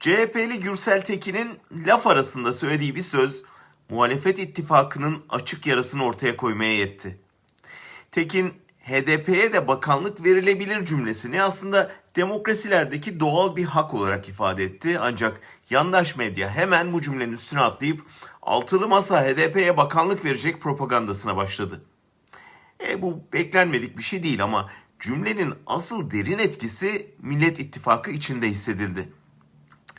CHP'li Gürsel Tekin'in laf arasında söylediği bir söz muhalefet ittifakının açık yarasını ortaya koymaya yetti. Tekin HDP'ye de bakanlık verilebilir cümlesini aslında demokrasilerdeki doğal bir hak olarak ifade etti. Ancak yandaş medya hemen bu cümlenin üstüne atlayıp altılı masa HDP'ye bakanlık verecek propagandasına başladı. E bu beklenmedik bir şey değil ama cümlenin asıl derin etkisi Millet İttifakı içinde hissedildi.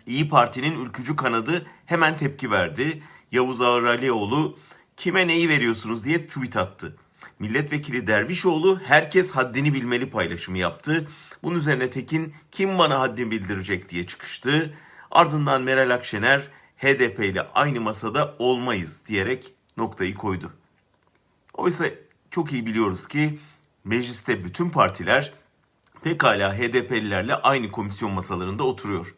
İyi Parti'nin ülkücü kanadı hemen tepki verdi. Yavuz Ağar Alioğlu kime neyi veriyorsunuz diye tweet attı. Milletvekili Dervişoğlu herkes haddini bilmeli paylaşımı yaptı. Bunun üzerine Tekin kim bana haddini bildirecek diye çıkıştı. Ardından Meral Akşener HDP ile aynı masada olmayız diyerek noktayı koydu. Oysa çok iyi biliyoruz ki mecliste bütün partiler pekala HDP'lilerle aynı komisyon masalarında oturuyor.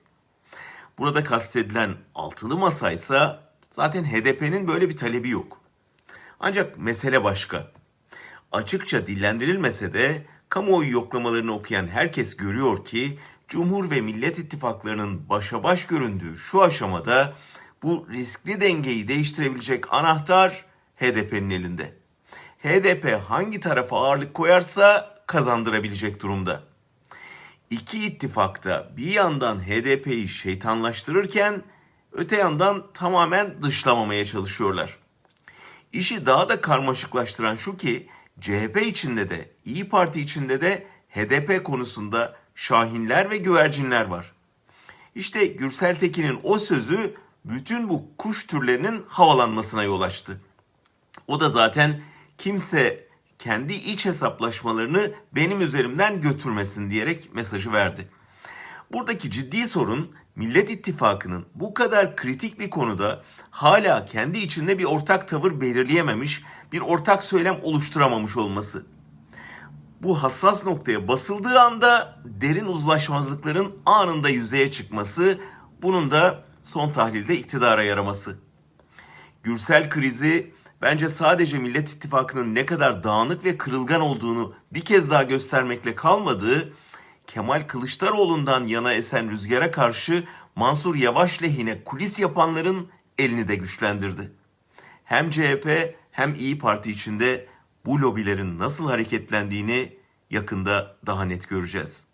Burada kastedilen altılı masaysa zaten HDP'nin böyle bir talebi yok. Ancak mesele başka. Açıkça dillendirilmese de kamuoyu yoklamalarını okuyan herkes görüyor ki Cumhur ve Millet İttifaklarının başa baş göründüğü şu aşamada bu riskli dengeyi değiştirebilecek anahtar HDP'nin elinde. HDP hangi tarafa ağırlık koyarsa kazandırabilecek durumda. İki ittifakta bir yandan HDP'yi şeytanlaştırırken öte yandan tamamen dışlamamaya çalışıyorlar. İşi daha da karmaşıklaştıran şu ki CHP içinde de İyi Parti içinde de HDP konusunda şahinler ve güvercinler var. İşte Gürsel Tekin'in o sözü bütün bu kuş türlerinin havalanmasına yol açtı. O da zaten kimse kendi iç hesaplaşmalarını benim üzerimden götürmesin diyerek mesajı verdi. Buradaki ciddi sorun Millet İttifakı'nın bu kadar kritik bir konuda hala kendi içinde bir ortak tavır belirleyememiş, bir ortak söylem oluşturamamış olması. Bu hassas noktaya basıldığı anda derin uzlaşmazlıkların anında yüzeye çıkması, bunun da son tahlilde iktidara yaraması. Gürsel krizi bence sadece Millet İttifakı'nın ne kadar dağınık ve kırılgan olduğunu bir kez daha göstermekle kalmadığı, Kemal Kılıçdaroğlu'ndan yana esen rüzgara karşı Mansur Yavaş lehine kulis yapanların elini de güçlendirdi. Hem CHP hem İyi Parti içinde bu lobilerin nasıl hareketlendiğini yakında daha net göreceğiz.